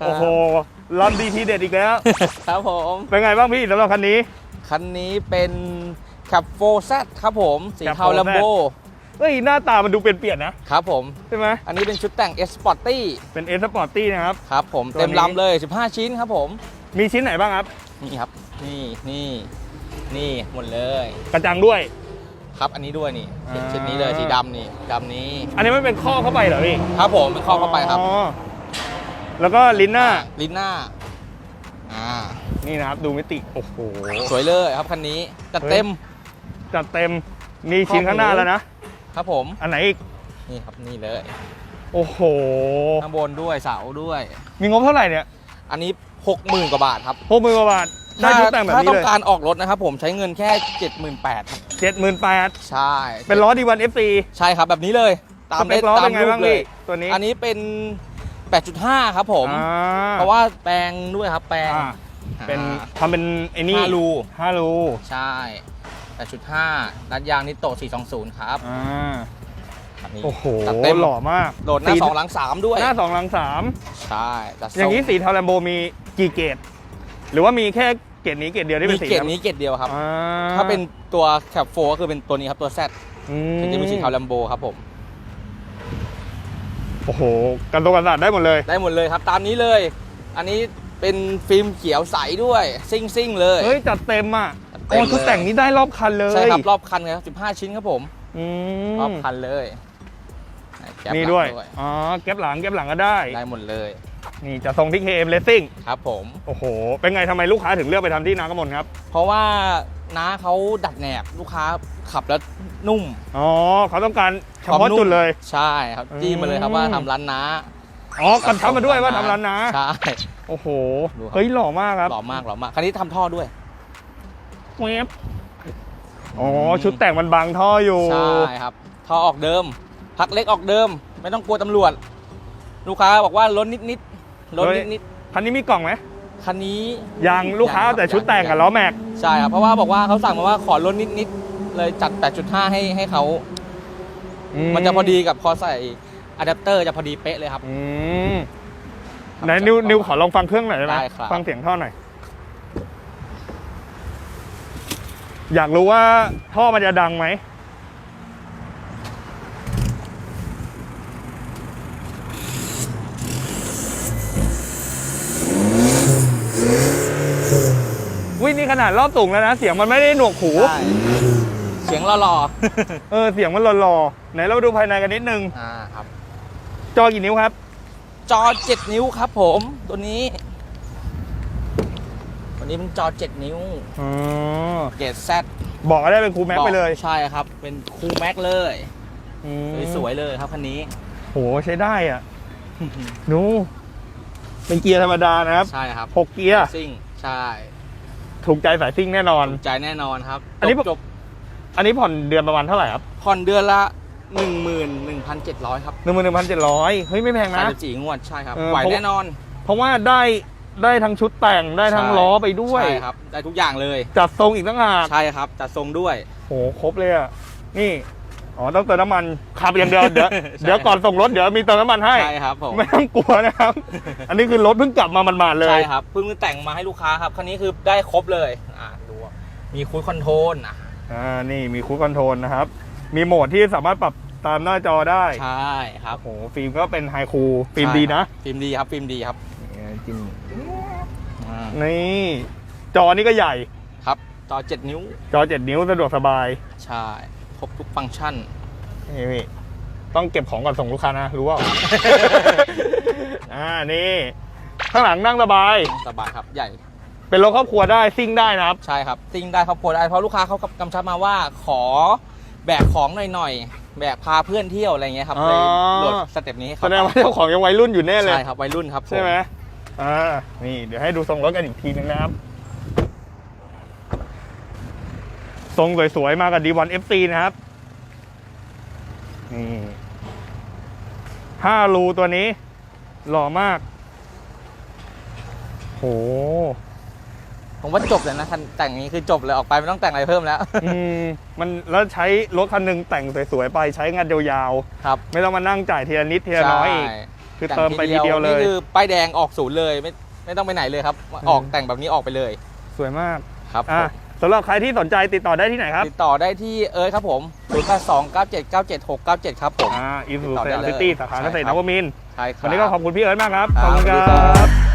นี่ครับ โอ้โหรอนดีทีเด็ดอีกแล้ว ครับผม เป็นไงบ้างพี่สำหรับคันนี้ คันนี้เป็นขับโฟซครับผม สีเทา Cab 4Z ลัมโบเฮ้ย หน้าตามันดูเปลี่ยนๆนะครับผม ใช่ไหมอันนี้เป็นชุดแต่ง S Sporty เป็นเอสปอร์ตี้นะครับ ครับผมตัวนี้ เต็มลำเลย 15 ชิ้นครับผม มีชิ้นไหนบ้างครับ นี่ครับ นี่นี่นี่หมดเลย กระจังด้วย ครับอันนี้ด้วยนี่อ่า ชิ้นนี้เลยสีดำนี่ดำนี้ อันนี้ไม่เป็นข้อเข้าไปเหรอพี่ครับผมเป็นข้อเข้าไปครับ อ๋อ แล้วก็ลิ้นหน้า ลิ้นหน้า อ่า นี่นะครับ ดูมิติ โอ้โห สวยเลยครับคันนี้จัดเต็ม จัดเต็ม มีชิ้นข้างหน้าแล้วนะ ครับผม อันไหนอีก นี่ครับนี่เลย โอ้โห ข้างบนด้วยเสาด้วย มีงบเท่าไหร่เนี่ย อันนี้60,000กว่าบาทครับหกหมื่นกว่าบาท ได้ชุดแต่งแบบถ้านี้ต้อเลยงการออกรถนะครับผมใช้เงินแค่78,000ครับเจ็ดหมื่นแปดใช่ เป็นล้อดีวันเอฟซีใช่ครับแบบนี้เลย ตามสเปคล้อตาเป็มนไงรูบ้าปงเลพี่ยตัวนี้ อันนี้เป็น 8.5 ครับผม อ่เพราะว่าแปลงด้วยครับ แปลงอ่าเป็นอ่า ทำเป็นไอ้นี่ห้ารู ห้ารูใช่ 8.5นัดยางนิโตะ420 ครับอ่าอันนี้โอ้โหจัดเต็มหล่อมากโดดหน้าสีสองหลังสามด้วย หน้าสองหลังสามใช่จัดอย่างนี้นี้สีเทาแลมโบมีกี่เกรดหรือว่ามีแค่เกรดนี้เกรดเดียวที่มีเป็นสีเกรดดำนี้เกรดเดียวครับ อ่ถ้าเป็นตัวแคปโฟก็คือเป็นตัวนี้ครับ ตัว Z อืถึงจะมีสีเทาลัมโบครับผม โอ้โห กันตัวกันสาดได้หมดเลย ได้หมดเลยครับ ตามนี้เลย อันนี้เป็นฟิล์มเขียวใสด้วยซิ่งซิ่งๆเลย เฮ้ย จัดเต็มอะจัดเต็โอ้มเลยชุดแต่งนี้ได้รอบคันเลย ใช่ครับ รอบคันเลยครับ15 ชิ้นครับผมอืรอบมคันเลยแก๊ปนี่หลังด้วย อ๋อ แก๊ปหลัง แก๊ปหลังก็ได้ ได้หมดเลย นี่จะทรงที่ KM Racing ครับผม โอ้โห เป็นไงทำไมลูกค้าถึงเลือกไปทำที่นากมลครับ เพราะว่า น้าเขาดัดแหนบลูกค้าขับแล้วนุ่มอ๋อเขาต้องการเฉควพาะมนุ่มจุดเลย ใช่ครับจี้มาเลยครับว่าทำร้านน้าอ๋อกันทับมาด้วยว่าทำร้านนะใช่โอ้โหดูครับเฮ้ยหล่อมากครับหล่อมากหล่อมากคันนี้ทำท่อด้วยเวฟอ๋อชุดแต่งมันบังท่ออยู่ใช่ครับท่อออกเดิม พักเล็กออกเดิม ไม่ต้องกลัวตำรวจ ลูกค้าบอกว่าล้นนิดนิดๆล้นเฮ้นิยดนิดคันนี้มีกล่องไหมๆ คันนี้ยังลูกค้าเอาแต่ชุดแต่งกับล้อแม็ก ใช่ครับเพราะว่าบอกว่าเขาสั่งมาว่าขอล้นนิดนิดๆเลยจัด 8.5 ให้ให้เขามันจะพอดีกับพอใส่อะแดปเตอร์จะพอดีเป๊ะเลยครับ อืมไหนนิวนิวขอลองฟังเครื่องหน่อยได้ไหมได้ครับ ฟังเสียงท่อหน่อย อยากรู้ว่าท่อมันจะดังไหม นี่ขนาดรอบสูงแล้วนะ เสียงมันไม่ได้หนวกหู ใช่เสียงหล่อเออ เสียงมันหล่อๆ ไหนเราดูภายในกันนิดนึง ๆ อ่าครับ จอกี่นิ้วครับ จอ 7 นิ้วครับผม ตัวนี้ ตัวนี้เป็นจอ 7 นิ้ว อ๋อ เกรด Z บอกก็ได้เป็นครูแม็กไปเลยใช่ครับ เป็นคูลแม็กเลย อืมสวยๆเลยครับคันนี้ โหใช้ได้อะหนู เป็นเกียร์ธรรมดานะครับใช่ครับหกเกียร์ ซิ่ง ใช่ ถูกใจสายซิ่งแน่นอนถูกใจแน่นอนครับอันนี้ จบจบอันนี้ผ่อนเดือนประมาณเท่าไหร่ครับผ่อนเดือนละ 11,700 ครับหนึ่งหมื่นหนึ่งพันเจ็ดร้อยเฮ้ยไม่แพงนะ 34งวดใช่ครับเออไหวเพราะ แน่นอน เพราะว่าได้ได้ทั้งชุดแต่งได้ทั้งใช่ ล้อไปด้วย ใช่ครับ ได้ทุกอย่างเลย จัดทรงอีกตั้งหากใช่ครับจัดทรงด้วย โหครบเลยอะ นี่ อ๋อต้องเติมน้ำมันขับอย่างเดียวเดี๋ยวใช่เดี๋ยวก่อนส่งรถเดี๋ยวมีเติมน้ำมันให้ใช่ครับผมไม่ต้องกลัวนะครับ อันนี้คือรถเพิ่งกลับมามันๆเลยใช่ครับเพิ่งแต่งมาให้ลูกค้าครับคันนี้คือได้ครบเลยอ่าดูอะมีคูดคอนโทรลอะอ่านี่มีคู c คอนโทรลนะครับ มีโหมดที่สามารถปรับตามหน้าจอได้ใช่ครับโอ้โหฟิล์มก็เป็นไฮคูลฟิล์มดีนะใช่ครับฟิล์มดีครับฟิล์มดีครับจิ้มอ่านี่จอนี่ก็ใหญ่ครับจอ 7 นิ้ว จอ 7 นิ้วสะดวกสบาย ใช่ ครบทุกฟังก์ชัน นี่พี่ต้องเก็บของก่อนส่งลูกค้านะ รู้ว่า อ่านี่ ข้างหลังนั่งสบาย สบายครับใหญ่ เป็นรถครอบครัวได้ซิ่งได้นะครับ ใช่ครับซิ่งได้ครอบครัวได้เพราะลูกค้าเขากำชับมาว่าขอแบกของหน่อยๆแบกพาเพื่อนเที่ยวอะไรเงี้ยครับอ๋อเลยโหลดสเต็ปนี้ให้แสเขาดงว่าเจ้าของยังวัยรุ่นอยู่แน่เลย ใช่ครับวัยรุ่นครับผใช่ไหมอ่า นี่ เดี๋ยวให้ดูทรงรถกันอีกทีนึงนะครับ ทรงสวยๆ มากับ D1 FC นะครับ นี่ห้ารูตัวนี้ หล่อมาก โห ผมว่าจบเลยนะคันแต่งนี้คือจบเลยออกไปไม่ต้องแต่งอะไรเพิ่มแล้วอืมมันแล้วใช้รถคันหนึ่งแต่งสวยๆ ไปใช้งานยาวครับๆ ไม่ต้องมานั่งจ่ายทีละนิดทีละน้อยอีกใช่คือเติมไปทีเดียวเลย นี่คือป้ายแดงออกศูนย์เลยไม่ไม่ต้องไปไหนเลยครับ ออกแต่งแบบนี้ออกไปเลยสวยมาก ครับผอะม สำหรับใครที่สนใจติดต่อได้ที่ไหนครับ ติดต่อได้ที่เอิร์ธครับผม0 8 2 9 7 9 7 6 9 7 ครับผม อ่าอีซูติดต่อสได้ยามเลยซิตี้สาขาใช่เกษตรครันบวมินทร์ใช่ครับ วันนี้ก็ขอบคุณพี่เอิร์ธมากครับคขรัอบบคุณคสวัสดีรัครับบ